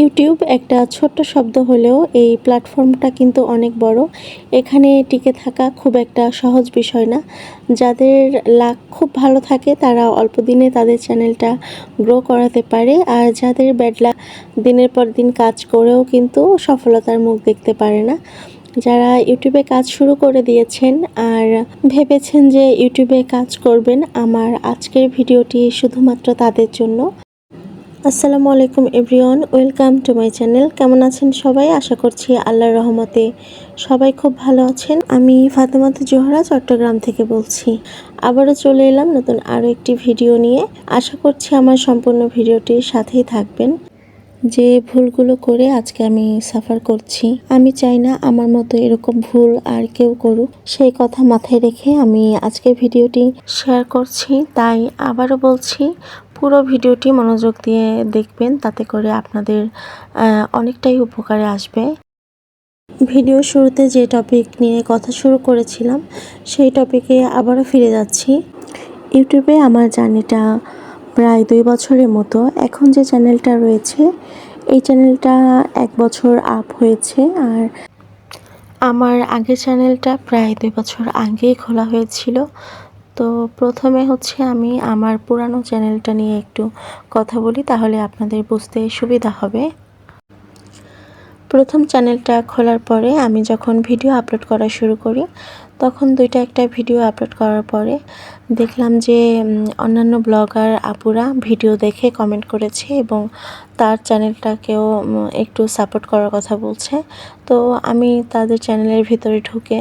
YouTube একটা ছোট্ট শব্দ হলেও এই প্ল্যাটফর্মটা কিন্তু অনেক বড়। এখানে টিকে থাকা খুব একটা সহজ বিষয় না। যাদের লাক খুব ভালো থাকে, তারা অল্প দিনে তাদের চ্যানেলটা গ্রো করাতে পারে। আর যাদের ব্যাড লাক, দিনের পর দিন কাজ করেও কিন্তু সফলতার মুখ দেখতে পারে না। যারা ইউটিউবে কাজ শুরু করে দিয়েছেন আর ভেবেছেন যে ইউটিউবে কাজ করবেন, আমার আজকের ভিডিওটি শুধুমাত্র তাদের জন্য। আসসালামু আলাইকুম everyone, welcome to my channel. কেমন আছেন সবাই? আশা করছি আল্লাহর রহমতে সবাই খুব ভালো আছেন। আমি ফাতেমাতে জোহরা, চট্টগ্রাম থেকে বলছি। আবারও চলে এলাম নতুন আরও একটি ভিডিও নিয়ে। আশা করছি আমার সম্পূর্ণ ভিডিওটির সাথেই থাকবেন। যে ভুলগুলো করে আজকে আমি সাফার করছি, আমি চাই না আমার মতো এরকম ভুল আর কেউ করুক। সেই কথা মাথায় রেখে আমি আজকে ভিডিওটি শেয়ার করছি। তাই আবারও বলছি পুরো ভিডিওটি মনোযোগ দিয়ে দেখবেন, তাতে করে আপনাদের অনেকটাই উপকারে আসবে। ভিডিও শুরুতে যে টপিক নিয়ে কথা শুরু করেছিলাম, সেই টপিকে আবারও ফিরে যাচ্ছি। ইউটিউবে আমার জার্নিটা প্রায় দুই বছরের মতো। এখন যে চ্যানেলটা রয়েছে, এই চ্যানেলটা এক বছর আপ হয়েছে আর আমার আগের চ্যানেলটা প্রায় দুই বছর আগেই খোলা হয়েছিল। তো প্রথমে হচ্ছে আমি আমার পুরানো চ্যানেলটা নিয়ে একটু কথা বলি, তাহলে আপনাদের বুঝতে সুবিধা হবে। প্রথম চ্যানেলটা খোলার পরে আমি যখন ভিডিও আপলোড করা শুরু করি, তখন দুইটা একটা ভিডিও আপলোড করার পরে দেখলাম যে অন্যান্য ব্লগার আপুরা ভিডিও দেখে কমেন্ট করেছে এবং তার চ্যানেলটাকেও একটু সাপোর্ট করার কথা বলছে। তো আমি তাদের চ্যানেলের ভিতরে ঢুকে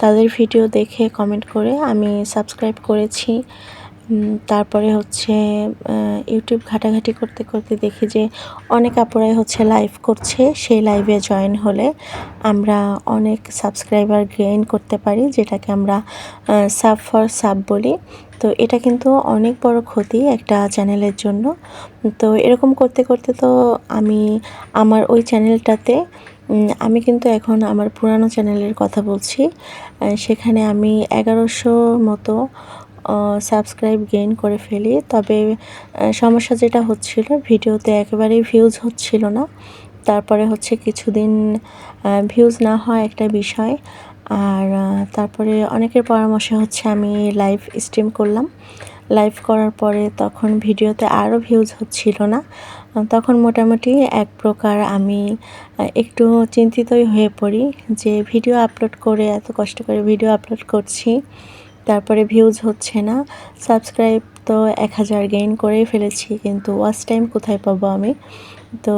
তাদের ভিডিও দেখে কমেন্ট করে আমি সাবস্ক্রাইব করেছি। তারপরে হচ্ছে ইউটিউব ঘাটাঘাটি করতে করতে দেখি যে অনেক আপুরাই হচ্ছে লাইভ করছে, সেই লাইভে জয়েন হলে আমরা অনেক সাবস্ক্রাইবার গেইন করতে পারি, যেটাকে আমরা সাব ফর সাব বলি। তো এটা কিন্তু অনেক বড় ক্ষতি একটা চ্যানেলের জন্য। তো এরকম করতে করতে তো আমি আমার ওই চ্যানেলটাতে আমি কিন্তু এখন আমার পুরানো চ্যানেলের কথা বলছি। সেখানে আমি এগারোশো মতো সাবস্ক্রাইব গেইন করে ফেলি। তবে সমস্যা যেটা হচ্ছিল, ভিডিওতে একেবারেই ভিউজ হচ্ছিল না। তারপরে হচ্ছে কিছুদিন ভিউজ না হয় একটা বিষয়। আর তারপরে অনেকের পরামর্শে হচ্ছে আমি লাইভ স্ট্রিম করলাম। লাইভ করার পরে তখন ভিডিওতে আরও ভিউজ হচ্ছিল না। তখন মোটামুটি এক প্রকার আমি একটু চিন্তিতই হয়ে পড়ি যে ভিডিও আপলোড করে এত কষ্ট করে ভিডিও আপলোড করছি, তারপরে ভিউজ হচ্ছে না। সাবস্ক্রাইব তো এক হাজার গেইন করেই ফেলেছি, কিন্তু ওয়াচ টাইম কোথায় পাবো আমি? তো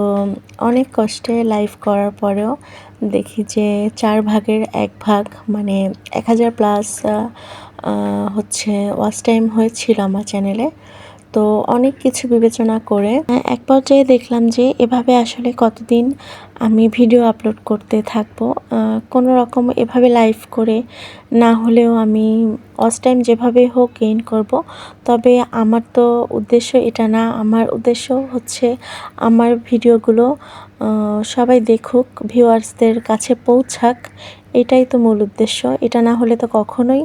অনেক কষ্টে লাইভ করার পরেও দেখি যে চার ভাগের এক ভাগ মানে এক হাজার প্লাস হচ্ছে ওয়াচ টাইম হয়েছিল আমার চ্যানেলে তো অনেক কিছু বিবেচনা করে আহ, এক পর্যায়ে দেখলাম যে এভাবে আসলে কতদিন আমি ভিডিও আপলোড করতে থাকব। কোনো রকম এভাবে লাইভ করে না হলেও আমি অস টাইম যেভাবে হোক গেইন করব। তবে আমার তো উদ্দেশ্য এটা না আমার উদ্দেশ্য হচ্ছে আমার ভিডিওগুলো সবাই দেখুক, ভিউয়ার্সদের কাছে পৌঁছাক, এটাই তো মূল উদ্দেশ্য। এটা না হলে তো কখনোই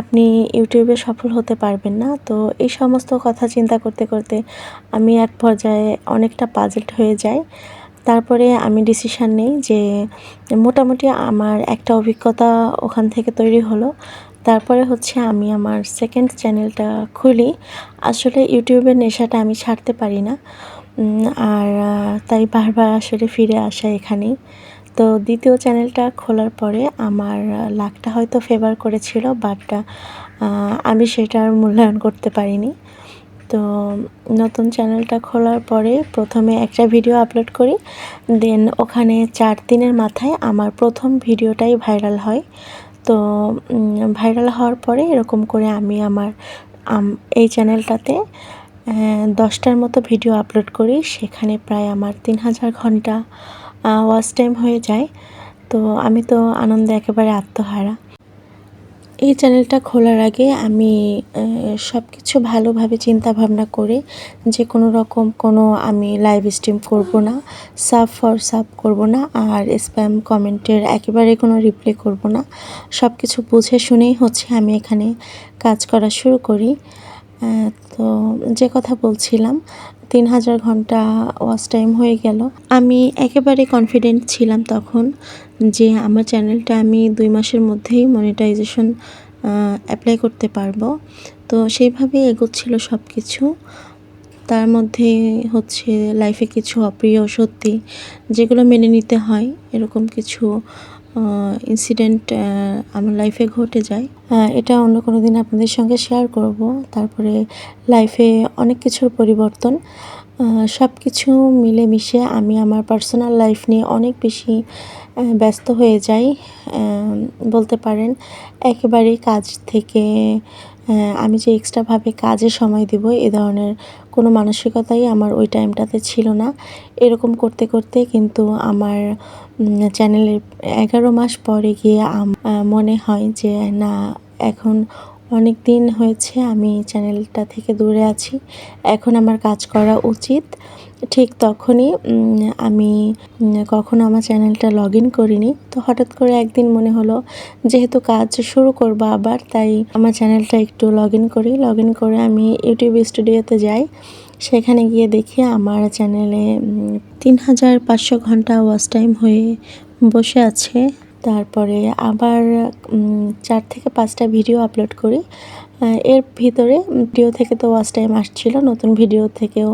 আপনি ইউটিউবে সফল হতে পারবেন না। তো এই সমস্ত কথা চিন্তা করতে করতে আমি এক পর্যায়ে অনেকটা পাজেল্ড হয়ে যাই। তারপরে আমি ডিসিশান নেই যে মোটামুটি আমার একটা অভিজ্ঞতা ওখান থেকে তৈরি হলো। তারপরে হচ্ছে আমি আমার সেকেন্ড চ্যানেলটা খুলি। আসলে ইউটিউবের নেশাটা আমি ছাড়তে পারি না। আর তাই বারবার আসলে ফিরে আসা এখানেই। তো দ্বিতীয় চ্যানেলটা খোলার পরে আমার লাকটা হয়তো ফেভার করেছিল বাট আমি সেটার মূল্যায়ন করতে পারিনি। তো নতুন চ্যানেলটা খোলার পরে প্রথমে একটা ভিডিও আপলোড করি দেন ওখানে চার দিনের মাথায় আমার প্রথম ভিডিওটাই ভাইরাল হয়। তো ভাইরাল হওয়ার পরে এরকম করে আমি আমার এই চ্যানেলটাতে দশটার মতো ভিডিও আপলোড করি, সেখানে প্রায় আমার তিন হাজার ঘণ্টা ওয়াচ টাইম হয়ে যায়। তো আমি তো আনন্দে একেবারে আত্মহারা। এই চ্যানেলটা খোলার আগে আমি সব কিছু ভালোভাবে চিন্তা ভাবনা করে, যে কোনো রকম কোনো আমি লাইভ স্ট্রিম করব না সাব ফর সাব করব না, আর স্প্যাম কমেন্টের একেবারে কোনো রিপ্লাই করব না। সব কিছু বুঝে শুনেই হচ্ছে আমি এখানে কাজ করা শুরু করি। তো যে কথা বলছিলাম, তিন হাজার ঘণ্টা ওয়াচ টাইম হয়ে গেল। আমি একেবারে কনফিডেন্ট ছিলাম তখন যে আমার চ্যানেলটা আমি দুই মাসের মধ্যেই মনিটাইজেশন অ্যাপ্লাই করতে পারব। তো সেইভাবেই এগোচ্ছিল সব কিছু তার মধ্যে হচ্ছে লাইফে কিছু অপ্রিয় সত্যি যেগুলো মেনে নিতে হয়, এরকম কিছু ইনসিডেন্ট আমার লাইফে ঘটে যায়। এটা অন্য কোনো দিন আপনাদের সঙ্গে শেয়ার করব। তারপরে লাইফে অনেক কিছুর পরিবর্তন। সব কিছু মিলেমিশে আমি আমার পার্সোনাল লাইফ নিয়ে অনেক বেশি ব্যস্ত হয়ে যাই। বলতে পারেন, একেবারে কাজ থেকে আমি যে এক্সট্রাভাবে কাজে সময় দেব এ ধরনের কোনো মানসিকতাই আমার ওই টাইমটাতে ছিল না। এরকম করতে করতে কিন্তু আমার চ্যানেলের এগারো মাস পরে গিয়ে মনে হয় যে না, এখন অনেক দিন হয়েছে আমি চ্যানেলটা থেকে দূরে আছি। এখন আমার কাজ করা উচিত। ঠিক তখনই আমি কখনো আমার চ্যানেলটা লগ ইন করিনি। তো হঠাৎ করে একদিন মনে হলো, যেহেতু কাজ শুরু করব আবার, তাই আমার চ্যানেলটা একটু লগ ইন করি। লগ ইন করে আমি ইউটিউব স্টুডিওতে যাই। সেখানে গিয়ে দেখি আমার চ্যানেলে তিন হাজার পাঁচশো ঘণ্টা ওয়াচ টাইম হয়ে বসে আছে। তারপরে আবার চার থেকে পাঁচটা ভিডিও আপলোড করি। এর ভিতরে ভিডিও থেকে তো ওয়াচ টাইম আসছিল, নতুন ভিডিও থেকেও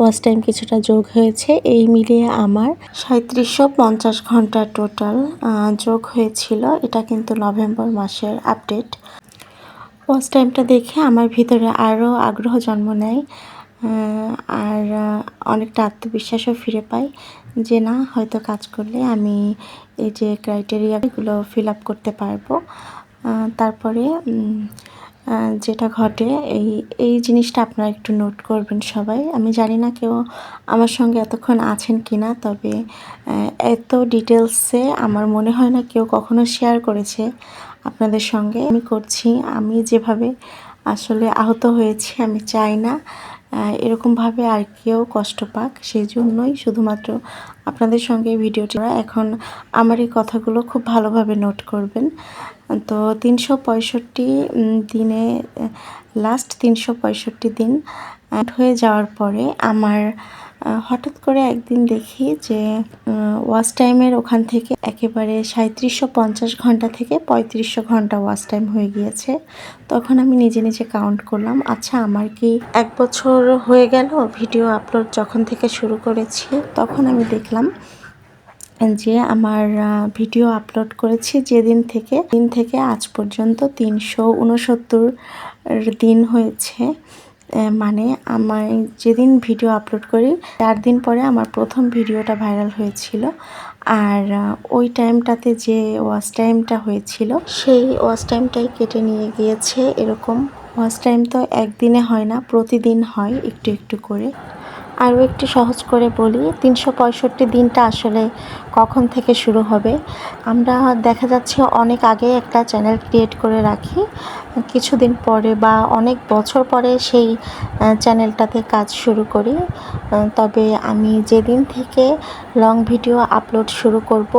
ওয়াচ টাইম কিছুটা যোগ হয়েছে। এই মিলিয়ে আমার সাঁত্রিশশো পঞ্চাশ ঘণ্টা টোটাল যোগ হয়েছিল। এটা কিন্তু নভেম্বর মাসের আপডেট ওয়াচ টাইমটা দেখে আমার ভিতরে আরও আগ্রহ জন্ম নেয়। আর অনেকটা আত্মবিশ্বাসও ফিরে পাই যে না, হয়তো কাজ করলে আমি এই যে ক্রাইটেরিয়াগুলো ফিল আপ করতে পারব। তারপরে যেটা ঘটে, এই এই জিনিসটা আপনারা একটু নোট করবেন সবাই। আমি জানি না কেউ আমার সঙ্গে এতক্ষণ আছেন কি না তবে এত ডিটেলসে আমার মনে হয় না কেউ কখনো শেয়ার করেছে আপনাদের সঙ্গে। আমি করছি, আমি যেভাবে আসলে আহত হয়েছি, আমি চাই না। এরকমভাবে আর কেউ কষ্ট পাক সেই জন্যই শুধুমাত্র আপনাদের সঙ্গে ভিডিওটি। এখন আমার এই কথাগুলো খুব ভালোভাবে নোট করবেন। তো তিনশো পঁয়ষট্টি দিনে লাস্ট তিনশো পঁয়ষট্টি দিন হয়ে যাওয়ার পরে আমার হঠাৎ করে একদিন দেখি যে ওয়াচ টাইমের ওখান থেকে একেবারে সাঁত্রিশশো পঞ্চাশ ঘণ্টা থেকে পঁয়ত্রিশশো ঘণ্টা ওয়াচ টাইম হয়ে গিয়েছে। তখন আমি নিজে নিজে কাউন্ট করলাম আচ্ছা আমার কি এক বছর হয়ে গেল ভিডিও আপলোড যখন থেকে শুরু করেছি? তখন আমি দেখলাম যে, আমার ভিডিও আপলোড করেছি যেদিন থেকে, দিন থেকে আজ পর্যন্ত তিনশো উনসত্তর দিন হয়েছে। মানে আমার যেদিন ভিডিও আপলোড করি, চার দিন পরে আমার প্রথম ভিডিওটা ভাইরাল হয়েছিল। আর ওই টাইমটাতে যে ওয়াচ টাইমটা হয়েছিল, সেই ওয়াচ টাইমটাই কেটে নিয়ে গিয়েছে এরকম। ওয়াচ টাইম তো একদিনে হয় না, প্রতিদিন হয় একটু একটু করে। আরও একটু সহজ করে বলি, তিনশো পঁয়ষট্টি দিনটা আসলে কখন থেকে শুরু হবে? আমরা দেখা যাচ্ছে অনেক আগে একটা চ্যানেল ক্রিয়েট করে রাখি। কিছুদিন পরে বা অনেক বছর পরে সেই চ্যানেলটাতে কাজ শুরু করি। তবে আমি যেদিন থেকে লং ভিডিও আপলোড শুরু করব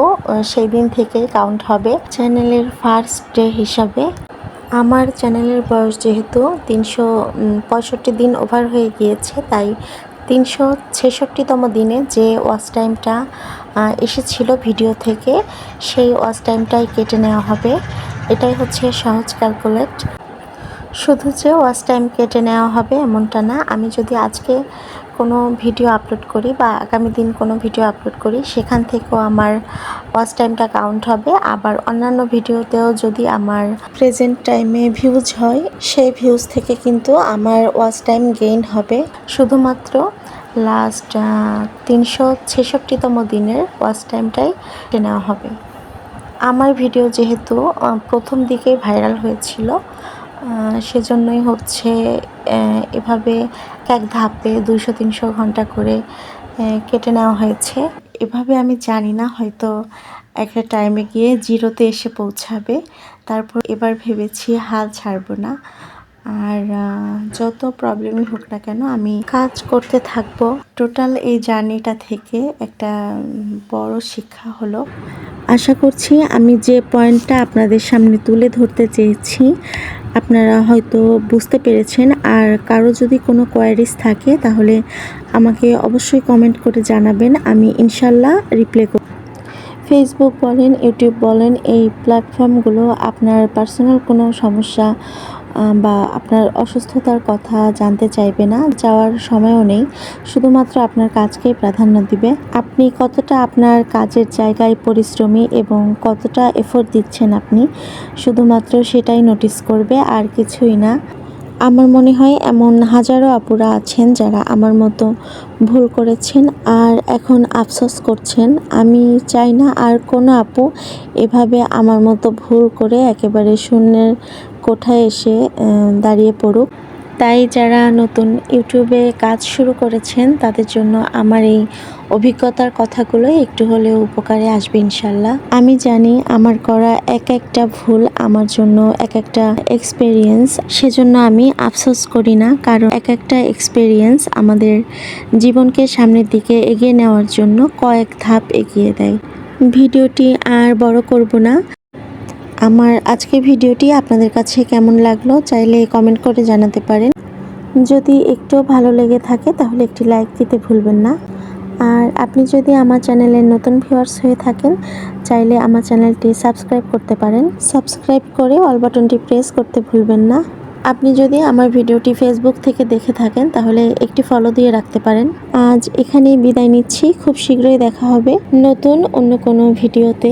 সেই দিন থেকে কাউন্ট হবে চ্যানেলের ফার্স্ট ডে হিসাবে। আমার চ্যানেলের বয়স যেহেতু তিনশো পঁয়ষট্টি দিন ওভার হয়ে গিয়েছে, তাই তিনশো ছেষট্টিতম দিনে যে ওয়াচ টাইমটা এসেছিল ভিডিও থেকে, সেই ওয়াচ টাইমটাই কেটে নেওয়া হবে। এটাই হচ্ছে সহজ ক্যালকুলেট। শুধু যে ওয়াচ টাইম কেটে নেওয়া হবে এমনটা না, আমি যদি আজকে কোনো ভিডিও আপলোড করি বা আগামী দিন কোনো ভিডিও আপলোড করি, সেখান থেকেও আমার ওয়াচ টাইমটা কাউন্ট হবে। আবার অন্যান্য ভিডিওতেও যদি আমার প্রেজেন্ট টাইমে ভিউজ হয়, সেই ভিউজ থেকে কিন্তু আমার ওয়াচ টাইম গেইন হবে। শুধুমাত্র লাস্ট তিনশো ছেষট্টিতম দিনের ওয়াচ টাইমটাই নেওয়া হবে। আমার ভিডিও যেহেতু প্রথম দিকেই ভাইরাল হয়েছিল সেজন্যই হচ্ছে এভাবে এক ধাপে দুইশো, তিনশো ঘণ্টা করে কেটে নেওয়া হয়েছে। এভাবে আমি জানি না, হয়তো একটা টাইমে গিয়ে জিরোতে এসে পৌঁছাবে। তারপর এবার ভেবেছি হাল ছাড়বো না। আর যত প্রবলেমই হোক না কেন আমি কাজ করতে থাকব। টোটাল এই জার্নিটা থেকে একটা বড় শিক্ষা হলো। আশা করছি আমি যে পয়েন্টটা আপনাদের সামনে তুলে ধরতে চেয়েছি, আপনারা হয়তো বুঝতে পেরেছেন। আর কারও যদি কোনো কোয়ারিজ থাকে, তাহলে আমাকে অবশ্যই কমেন্ট করে জানাবেন। আমি ইনশাল্লাহ রিপ্লাই করব ফেসবুক বলেন ইউটিউব বলেন, এই প্ল্যাটফর্মগুলো আপনার পার্সোনাল কোনো সমস্যা বা আপনার অসুস্থতার কথা জানতে চাইবে না, যাওয়ার সময়ও নেই, শুধুমাত্র আপনার কাজকেই প্রাধান্য দিবে। আপনি কতটা আপনার কাজের জায়গায় পরিশ্রমী এবং কতটা এফোর্ট দিচ্ছেন আপনি, শুধুমাত্র সেটাই নোটিস করবে আর কিছুই না। আমার মনে হয় এমন হাজারো আপুরা আছেন যারা আমার মতো ভুল করেছেন আর এখন আফসোস করছেন। আমি চাই না আর কোনো আপু এভাবে আমার মতো ভুল করে একেবারে শূন্যের কোঠায় এসে দাঁড়িয়ে পড়ুক। তাই যারা নতুন ইউটিউবে কাজ শুরু করেছেন, তাদের জন্য আমার এই অভিজ্ঞতার কথাগুলো একটু হলেও উপকারে আসবে ইনশাল্লাহ। আমি জানি আমার করা এক একটা ভুল আমার জন্য এক একটা এক্সপেরিয়েন্স সেজন্য আমি আফসোস করি না। কারণ এক একটা এক্সপেরিয়েন্স আমাদের জীবনকে সামনের দিকে এগিয়ে নেওয়ার জন্য কয়েক ধাপ এগিয়ে দেয়। ভিডিওটি আর বড় করব না। আমার আজকে ভিডিওটি আপনাদের কাছে কেমন লাগল চাইলে কমেন্ট করে জানাতে পারেন। যদি একটু ভালো লেগে থাকে তাহলে একটি লাইক দিতে ভুলবেন না। আর আপনি যদি আমার চ্যানেলের নতুন ভিউয়ার্স হয়ে থাকেন, চাইলে আমার চ্যানেলটি সাবস্ক্রাইব করতে পারেন। সাবস্ক্রাইব করে অল বাটনটি প্রেস করতে ভুলবেন না। আপনি যদি আমার ভিডিওটি ফেসবুক থেকে দেখে থাকেন, তাহলে একটি ফলো দিয়ে রাখতে পারেন। আজ এখানেই বিদায় নিচ্ছি। খুব শীঘ্রই দেখা হবে নতুন অন্য কোনো ভিডিওতে।